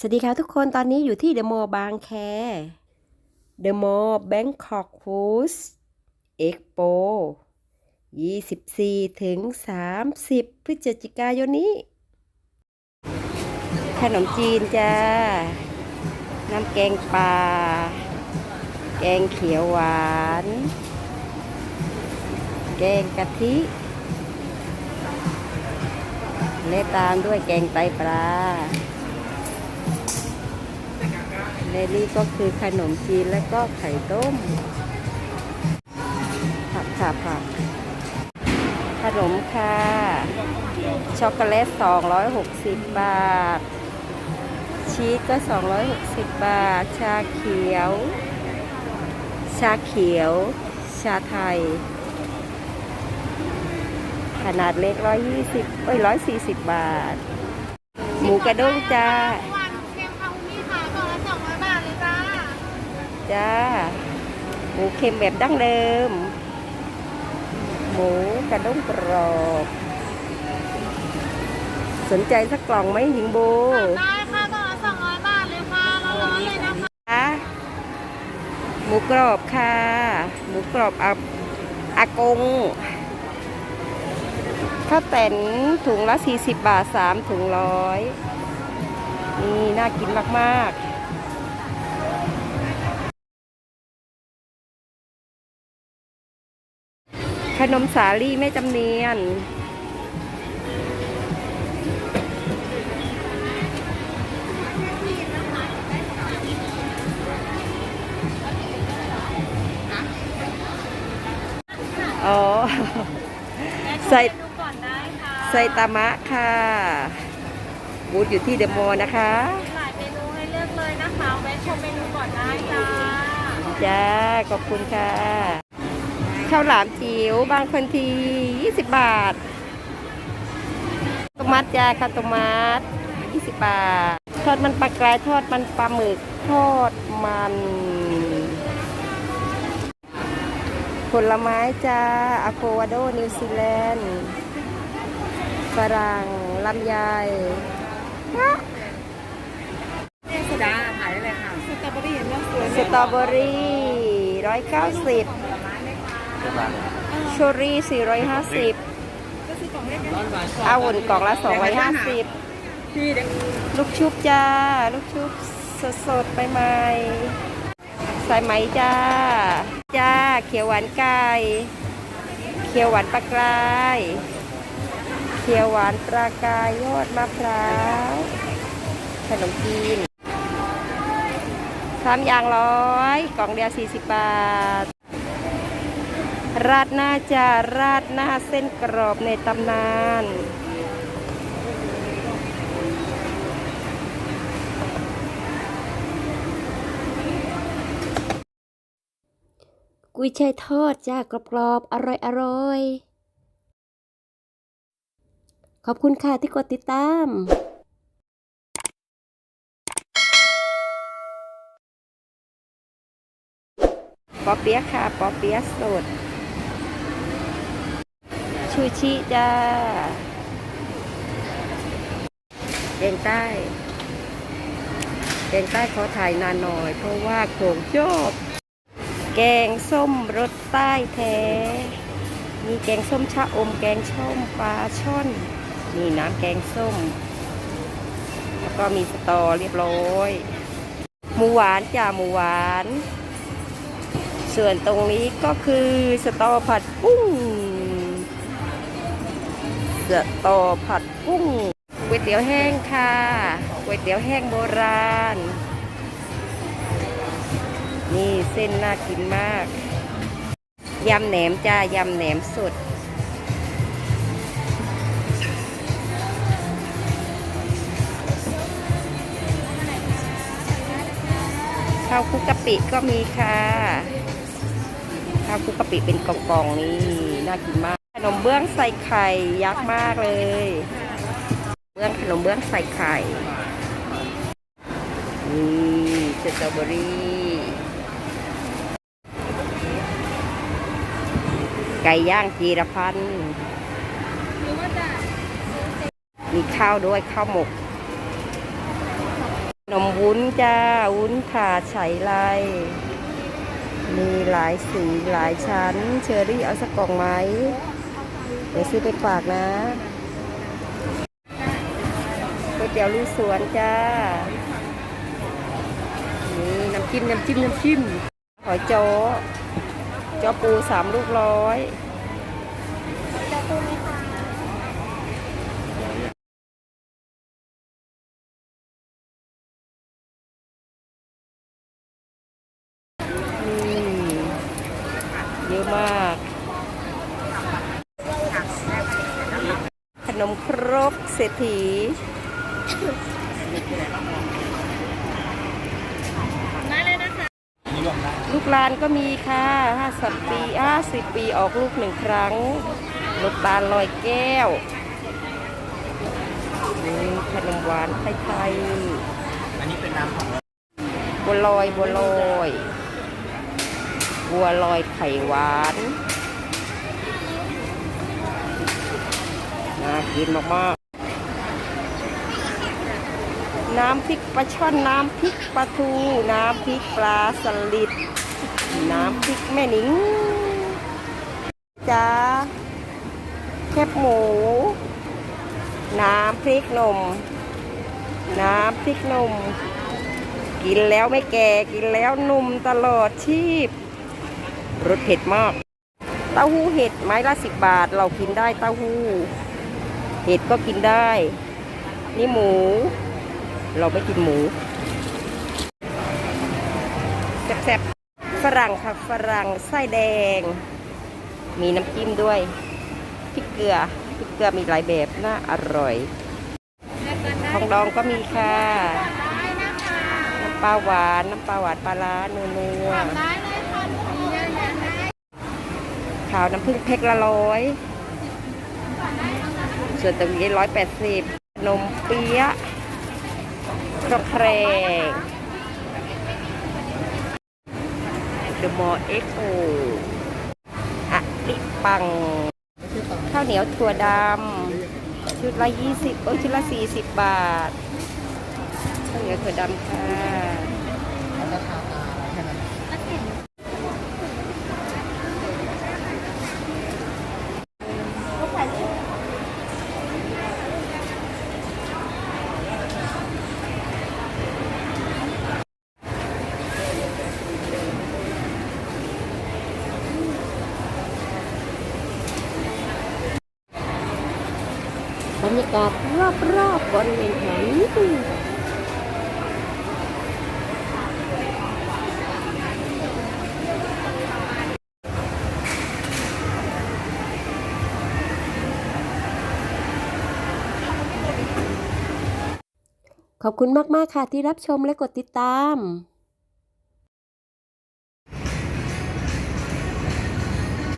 สวัสดีค่ะทุกคนตอนนี้อยู่ที่เดอะมอลล์บางแคเดอะมอลล์แบงคอกฟูสเอ็กโป24 ถึง 30 พฤศจิกายนนี้ ขนมจีนจ้า น้ำแกงปลา แกงเขียวหวาน แกงกะทิ และตามด้วยแกงไตปลา และนี่ก็คือขนมจีนและก็ไข่ต้ม ผักค่ะผัก ขนมค่ะ ช็อกโกแลต 260 บาท ชีสก็ 260 บาท ชาเขียว ชาเขียว ชาไทย ขนาดเล็ก 120เอ้ย140 บาท หมูกระด้งจ้า จ้า หมูเค็มแบบดั้งเดิม หมูกระด้งกรอบ สนใจสักกล่องไหมหญิงโบได้ค่ะกล่องละสองร้อยบาทเลยค่ะร้อนๆเลยนะคะคะ หมูกรอบค่ะ หมูกรอบอาอากงข้าวแต่นถุงละ 40 บาท 3 ถุงร้อยนี่น่ากินมาก ๆ ขนมสาลี่แม่จำเนียน อ๋อ ใส่ดูก่อนได้ค่ะไซตามะค่ะ บูธอยู่ที่เดอะมอลล์นะคะมีหลายเมนูให้เลือกเลยนะคะแวะชมเมนูก่อนได้จ้าจ้า ขอบคุณค่ะ ข้าวหลามจิ๋วบางคนที 20 บาทตมัดจ้าข้าวตมัด20 บาท ทอดมันปลากรายทอดมันปลาหมึกทอดมัน ผลไม้จ้าอะโ v วาโดนิวซีแลนด์ฝรั่งลำไยจ้าขายได้เลยค่ะสตรอเบอรี่เห็นไหมสวยสตรอเบอรี่ร้อยเก้าสิบ เชอรี่สี่ร้อยห้าสิบก็ซื้อกล่องเล็กอาวุ่นกล่องละสองร้อยห้าสิบพี่เด็กลูกชุบจ้า ลูกชุบสดสดๆใหม่ๆสายไหมจ้า จ้า เขียวหวานไก่ เขียวหวานปลากราย เขียวหวานปลากรายยอดมะพร้าว ขนมจีนสามอย่างร้อย กล่องเดียวสี่สิบบาท ราดหน้าจ้าราดหน้าเส้นกรอบในตำนาน กุยช่ายทอดจ้ากรอบๆ อร่อยๆขอบคุณค่ะที่กดติดตามปอเปี๊ยะค่ะปอเปี๊ยะสด ชูชิจ้าแกงใต้แกงใต้ขอถ่ายนานหน่อย เพราะว่าโขงชอบแกงส้มรสใต้แท้ มีแกงส้มชะอม แกงส้มปลาช่อน มีน้ำแกงส้ม แล้วก็มีสตอเรียบร้อย หมูหวานจ้าหมูหวาน ส่วนตรงนี้ก็คือสตอผัดกุ้ง สตอผัดกุ้งก๋วยเตี๋ยวแห้งค่ะก๋วยเตี๋ยวแห้งโบราณ นี่เส้นน่ากินมาก ยำแหนมจ้ายำแหนมสดข้าวคุกกะปิก็มีค่ะข้าวคุกกะปิเป็นกล่องๆนี่น่ากินมาก ขนมเบื้องใส่ไข่ยักษ์มากเลย เบื้องขนมเบื้องใส่ไข่ นี่สตรอเบอรี่ไก่ย่างจีรพันธ์มีข้าวด้วยข้าวหมก ขนมวุ้นจ้า วุ้นถาดไฉไลมีหลายสีหลายชั้น เชอรี่เอาสักกล่องไหม เดี๋ยวซื้อไปฝากนะก๋วยเตี๋ยวลุยสวนจ้า นี่น้ำจิ้มน้ำจิ้มน้ำจิ้มหอยโจ๊ะโจ๊อปูสามลูกร้อยนี่เยอะมาก ข นมครกเศรษฐีลูกลานก็มีค่ะ50ปี50ปีออกลูกหนึ่งครั้งลูกตาลลอยแก้วนี่ขนมหวานไทยๆอันนี้เป็นน้ำของบัวลอยบัวลอย บัวลอยไข่หวาน น่ากินมากๆ น้ำพริกปลาช่อน น้ำพริกปลาทู น้ำพริกปลาสลิด น้ำพริกแม่นิงจ้าแคบหมู น้ำพริกหนม น้ำพริกหนม กินแล้วไม่แก่กินแล้วหนุ่มตลอดชีพรสเผ็ดมาก เต้าหู้เห็ดไม้ละสิบบาท เรากินได้เต้าหู้ เห็ดก็กินได้ นี่หมู เราไม่กินหมูแซ่บๆฝรั่งค่ะฝรั่งไส้แดง มีน้ำจิ้มด้วยพริกเกลือพริกเกลือมีหลายแบบน่าอร่อยของดองก็มีค่ะน้ำปลาหวานน้ำปลาหวานปลาร้านัวนัวขาวน้ำผึ้งเพกละร้อย ส่วนตรงนี้ร้อยแปดสิบนมเปี๊ยะกระแครงเดอะมอเอ็กโออะลิปัง ข้าวเหนียวถั่วดำ ชุดละยี่สิบเอ้ชุดละสี่สิบบาท ข้าวเหนียวถั่วดำค่ะ กาศรอบๆบริเวณแถวนี้ขอบคุณมาก ๆ ค่ะที่รับชมและกดติดตาม